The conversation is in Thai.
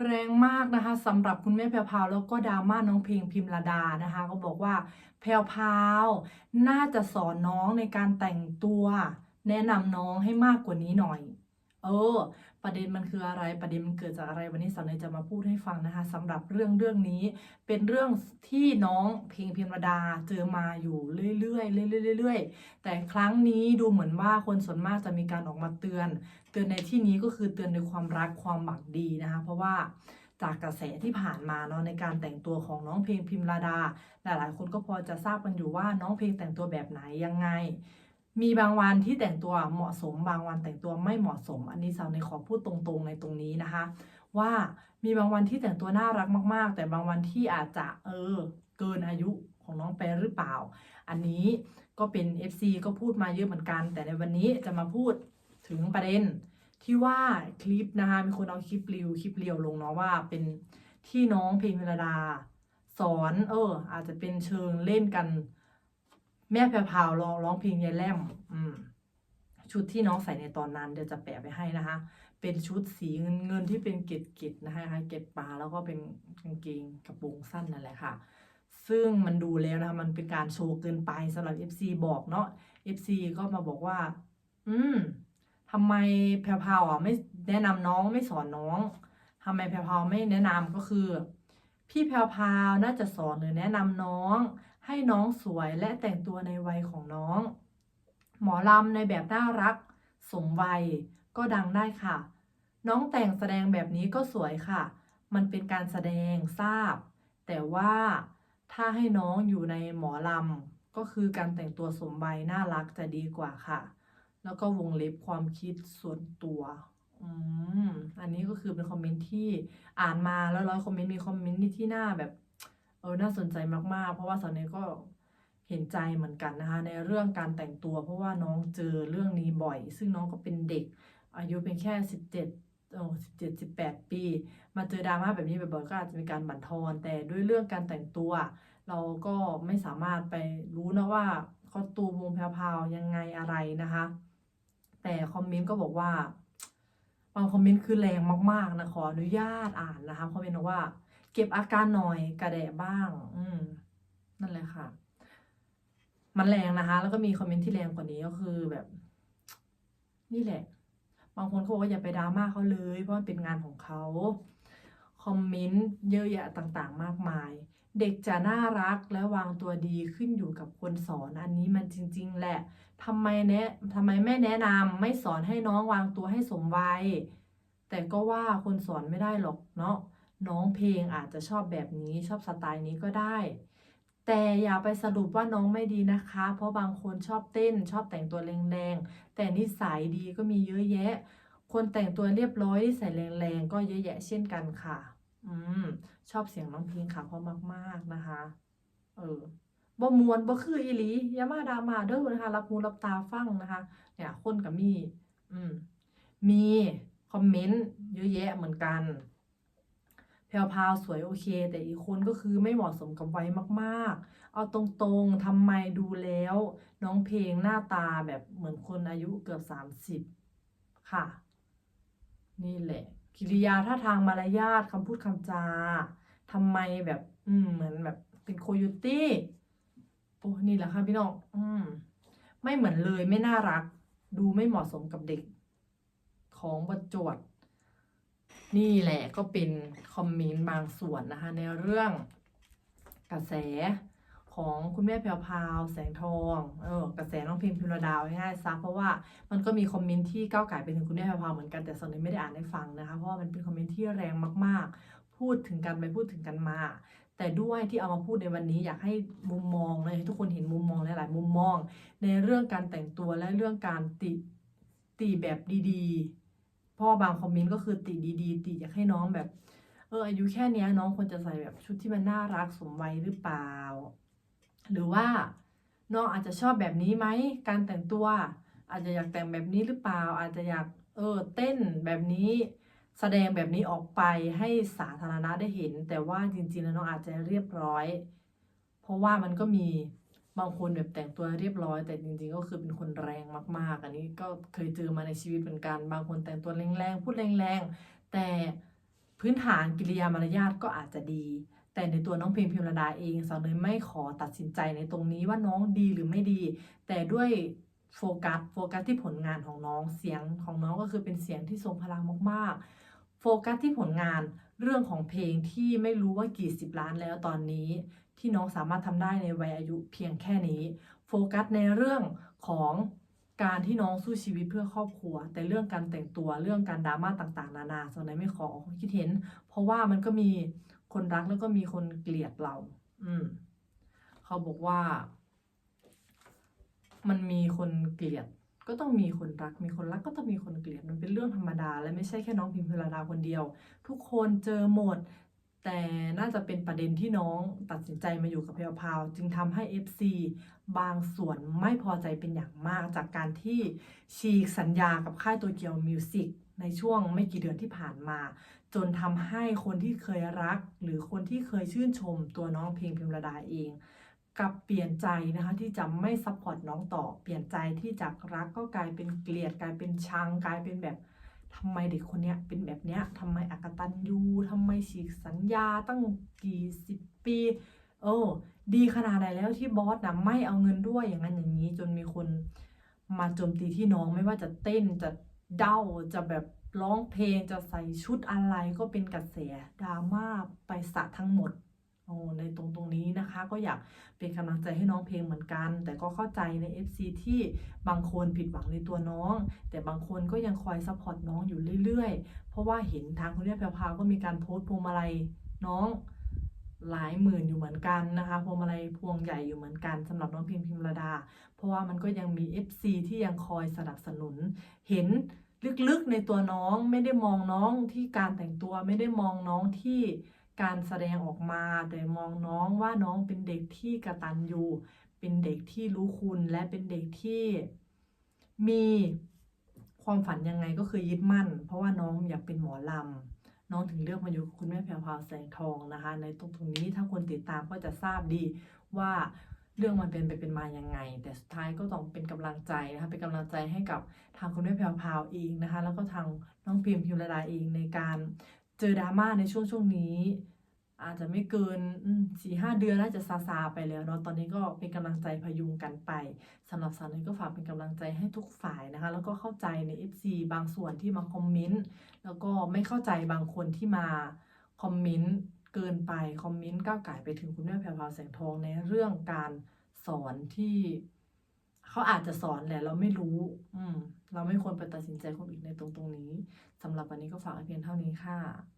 แรงมากนะคะสำหรับคุณแม่แพรวพาวแล้วก็ดราม่าน้องเพลงพิมระดานะคะก็บอกว่าแพรวพาวน่าจะสอนน้องในการแต่งตัว แนะนำน้องให้มากกว่านี้หน่อย เออ ประเด็นมันคืออะไรประเด็นมันเกิดจากอะไรวันนี้สาวเนยจะมาพูดให้ฟังนะคะสำหรับเรื่องเรื่องนี้ เป็นเรื่องที่น้องเพลงพิมรดาเจอมาอยู่เรื่อยๆเรื่อยๆเรื่อยๆแต่ครั้งนี้ดูเหมือนว่าคนส่วนมากจะมีการออกมาเตือน เตือนในที่นี้ก็คือเตือนด้วยความรักความหวังดีนะคะ เพราะว่าจากกระแสที่ผ่านมาเนาะในการแต่งตัวของน้องเพลงพิมระดา หลายๆ คนก็พอจะทราบกันอยู่ว่าน้องเพลงแต่งตัวแบบไหนยังไง มีบางวันที่แต่งตัวเหมาะสม บางวันแต่งตัวไม่เหมาะสม อันนี้สาวในขอพูดตรงๆในตรงนี้นะคะ ว่ามีบางวันที่แต่งตัวน่ารักมาก ๆ แต่บางวันที่อาจจะเออเกินอายุของน้องไปหรือเปล่า อันนี้ก็เป็น FC ก็พูดมาเยอะเหมือนกัน แต่ในวันนี้จะมาพูดถึงประเด็นที่ว่าคลิปนะคะมีคนเอาคลิปรีวคลิปเรียวลงเนาะว่าเป็นที่น้องเพลงพิรดาสอนเอออาจจะเป็นเชิงเล่นกัน แม่แพรพาวร้องร้องเพลงยายแลมอืมชุดที่น้องใส่ในตอนนั้นเดี๋ยวจะแปะไปให้นะคะ เป็นชุดสีเงินเงินที่เป็นเกล็ดเกล็ดนะคะเกล็ดปลาแล้วก็เป็นกางเกงกระโปรงสั้นนั่นแหละค่ะ ซึ่งมันดูแล้วนะคะมันเป็นการโชว์เกินไปสำหรับ FC บอกเนาะ FC ก็มาบอกว่า อืมทำไมแพรพาวอะไม่แนะนำน้องไม่สอนน้องทำไมแพรพาวไม่แนะนำก็คือ พี่แพรพาวน่าจะสอนหรือแนะนำน้อง ให้น้องสวยและแต่งตัวในวัยของน้อง หมอลำในแบบน่ารัก สมวัยก็ดังได้ค่ะ น้องแต่งแสดงแบบนี้ก็สวยค่ะ มันเป็นการแสดงทราบ แต่ว่าถ้าให้น้องอยู่ในหมอลำก็คือการแต่งตัวสมวัยน่ารักจะดีกว่าค่ะ แล้วก็วงเล็บความคิดส่วนตัวอืมอันนี้ก็คือเป็นคอมเมนต์ที่อ่านมาแล้วร้อยคอมเมนต์มีคอมเมนต์ที่น่าแบบ เออน่าสนใจมากๆ เพราะว่าสาวเนยก็เห็นใจเหมือนกันนะคะ ในเรื่องการแต่งตัวเพราะว่าน้องเจอเรื่องนี้บ่อย ซึ่งน้องก็เป็นเด็ก อายุเป็นแค่สิบเจ็ดเออสิบเจ็ดสิบแปดปี มาเจอดราม่าแบบนี้บ่อยๆก็อาจจะมีการบั่นทอน แต่ด้วยเรื่องการแต่งตัว เราก็ไม่สามารถไปรู้นะว่าคอสตูมวงแพรวๆยังไงอะไรนะคะ แต่คอมเมนต์ก็บอกว่าบางคอมเมนต์คือแรงมากๆนะขออนุญาตอ่านนะคะคอมเมนต์บอกว่า เก็บอาการหน่อยกระแดะบ้าง อืม นั่นแหละค่ะ มันแรงนะคะ แล้วก็มีคอมเมนต์ที่แรงกว่านี้ก็คือแบบ นี่แหละ บางคนเขาบอกว่าอย่าไปดราม่าเขาเลย เพราะมันเป็นงานของเขาคอมเมนต์เยอะแยะต่างๆ มากมาย เด็กจะน่ารักและวางตัวดีขึ้นอยู่กับคนสอนอันนี้มันจริง ๆ แหละทำไมแนะทำไมไม่แนะนำไม่สอนให้น้องวางตัวให้สมวัย แต่ก็ว่าคนสอนไม่ได้หรอกเนาะ น้องเพลงอาจจะชอบแบบนี้ชอบสไตล์นี้ก็ได้ แต่อย่าไปสรุปว่าน้องไม่ดีนะคะ เพราะบางคนชอบเต้นชอบแต่งตัวแรงๆ แต่นิสัยดีก็มีเยอะแยะ คนแต่งตัวเรียบร้อยนิสัยแรงๆ ก็เยอะแยะเช่นกันค่ะ อืมชอบเสียงน้องเพลงค่ะเพราะมาก ๆนะคะ เออบ่มวนบ่คืออีหลียามาดามาเด้อนะคะ รับหูรับตาฟังนะคะ เนี่ยคนกับมี อืมมีคอมเมนต์เยอะแยะเหมือนกัน แพรวพราวสวยโอเค แต่อีกคนก็คือไม่เหมาะสมกับวัยมากๆ เอาตรงๆทำไมดูแล้ว น้องเพลงหน้าตาแบบเหมือนคนอายุเกือบสามสิบค่ะ นี่แหละ กิริยาท่าทางมารยาทคำพูดคำจาทำไมแบบอืมเหมือนแบบเป็นโคโยตี้โอ้นี่แหละค่ะพี่น้องอืมไม่เหมือนเลยไม่น่ารัก ดูไม่เหมาะสมกับเด็กของบรจวด นี่แหละก็เป็นคอมเมนต์บางส่วนนะคะ ในเรื่องกระแสของคุณแม่แพรวพาวแสงทองเออกระแสน้องพิมพิมรดาวง่ายๆซะเพราะว่ามันก็มีคอมเมนต์ที่ก้าวไก่ไปถึงคุณแม่แพรวพาวเหมือนกันแต่ส่วนนี้ไม่ได้อ่านให้ฟังนะคะ เพราะว่ามันเป็นคอมเมนต์ที่แรงมากๆ พูดถึงกันไปพูดถึงกันมา แต่ด้วยที่เอามาพูดในวันนี้อยากให้มุมมองเลยให้ทุกคนเห็นมุมมองหลายๆมุมมอง ในเรื่องการแต่งตัวและเรื่องการติติแบบดีๆ พราะว่าบางคอมเมนต์ก็คือติดีๆ ติอยากให้น้องแบบ เอออายุแค่นี้น้องควรจะใส่แบบชุดที่มันน่ารักสมวัยหรือเปล่า หรือว่าน้องอาจจะชอบแบบนี้ไหมการแต่งตัว อาจจะอยากแต่งแบบนี้หรือเปล่า อาจจะอยากเออเต้นแบบนี้แสดงแบบนี้ออกไปให้สาธารณะได้เห็น แต่ว่าจริงๆแล้วน้องอาจจะเรียบร้อย เพราะว่ามันก็มี บางคนแบบแต่งตัวเรียบร้อย แต่จริงๆ ก็คือเป็นคนแรงมากๆ อันนี้ก็เคยเจอมาในชีวิตเหมือนกัน บางคนแต่งตัวแรงๆ พูดแรงๆ แต่พื้นฐานกิริยามารยาทก็อาจจะดี แต่ในตัวน้องเพลงพิมรดาเองสาวเนยไม่ขอตัดสินใจในตรงนี้ว่าน้องดีหรือไม่ดี แต่ด้วยโฟกัสโฟกัสที่ผลงานของน้องเสียงของน้องก็คือเป็นเสียงที่ทรงพลังมากๆ โฟกัสที่ผลงานเรื่องของเพลงที่ไม่รู้ว่ากี่สิบล้านแล้วตอนนี้ ที่น้องสามารถทำได้ในวัยอายุเพียงแค่นี้ โฟกัสในเรื่องของการที่น้องสู้ชีวิตเพื่อครอบครัว แต่เรื่องการแต่งตัวเรื่องการดราม่าต่างๆ นานาส่วนไหนไม่ขอคิดเห็น เพราะว่ามันก็มีคนรักแล้วก็มีคนเกลียดเรา อืมเขาบอกว่า มันมีคนเกลียด ก็ต้องมีคนรัก มีคนรักก็ต้องมีคนเกลียด มันเป็นเรื่องธรรมดา และไม่ใช่แค่น้องพิมพิลดาคนเดียว ทุกคนเจอหมด แต่น่าจะเป็นประเด็นที่น้องตัดสินใจมาอยู่กับแพรวพาวจึงทำให้ FC บางส่วนไม่พอใจเป็นอย่างมากจากการที่ฉีกสัญญากับค่ายตัวเกียวมิวสิกในช่วงไม่กี่เดือนที่ผ่านมา จนทำให้คนที่เคยรัก หรือคนที่เคยชื่นชมตัวน้องเพลงพิมรดาเอง กับเปลี่ยนใจนะคะที่จะไม่ซัพพอร์ตน้องต่อ เปลี่ยนใจที่จากรักก็กลายเป็นเกลียดกลายเป็นชังกลายเป็นแบบทำไมเด็กคนเนี้ยเป็นแบบเนี้ยทำไมอักตันยูทำไมฉีกสัญญาตั้งกี่สิบปีโอ้ดีขนาดไหนแล้วที่บอสนะไม่เอาเงินด้วยอย่างนั้นอย่างนี้จนมีคนมาโจมตีที่น้องไม่ว่าจะเต้นจะเด้าจะแบบร้องเพลงจะใส่ชุดอะไรก็เป็นกระแสดราม่าไปสะทั้งหมด ในตรงตรงนี้นะคะ ก็อยากเป็นกำลังใจให้น้องเพลงเหมือนกัน แต่ก็เข้าใจใน FC ที่บางคนผิดหวังในตัวน้อง แต่บางคนก็ยังคอยซัพพอร์ตน้องอยู่เรื่อยๆ เพราะว่าเห็นทางคุณแม่แพรพาก็มีการโพสต์พวงมาลัยน้องหลายหมื่นอยู่เหมือนกันนะคะพวงมาลัยพวงใหญ่อยู่เหมือนกันสำหรับน้องพิมพิมระดา เพราะว่ามันก็ยังมี FC ที่ยังคอยสนับสนุน เห็นลึกๆในตัวน้องไม่ได้มองน้องที่การแต่งตัวไม่ได้มองน้องที่ การแสดงออกมาแต่มองน้องว่าน้องเป็นเด็กที่กระตันยูเป็นเด็กที่รู้คุณและเป็นเด็กที่มีความฝันยังไงก็คือยึดมั่น เพราะว่าน้องอยากเป็นหมอลำน้องถึงเลือกมาอยู่กับคุณแม่แพรวพาวแสงทองนะคะ ในตรงตรงนี้ถ้าคนติดตามก็จะทราบดีว่าเรื่องมันเป็นไปเป็นมายังไง แต่สุดท้ายก็ต้องเป็นกำลังใจนะคะเป็นกำลังใจให้กับทางคุณแม่แพรวพาวเองนะคะ แล้วก็ทางน้องพิมพิมระดาเองในการ เจอดราม่าในช่วงช่วงนี้ อาจจะไม่เกินสี่ห้าเดือนน่าจะซาซาไปแล้วเนาะตอนนี้ก็เป็นกำลังใจพยุงกันไปสำหรับสาวเนยก็ฝากเป็นกำลังใจให้ทุกฝ่ายนะคะ แล้วก็เข้าใจใน FC บางส่วนที่มาคอมเมนต์แล้วก็ไม่เข้าใจบางคนที่มาคอมเมนต์เกินไปคอมเมนต์ก้าวไก่ไปถึงคุณแม่แพรวพาวแสงทองในเรื่องการสอนที่เขาอาจจะสอนแหละ เราไม่รู้ อืม เราไม่ควรไปตัดสินใจคนอื่นในตรงตรงนี้สำหรับวันนี้ก็ฝากเพียงเท่านี้ค่ะ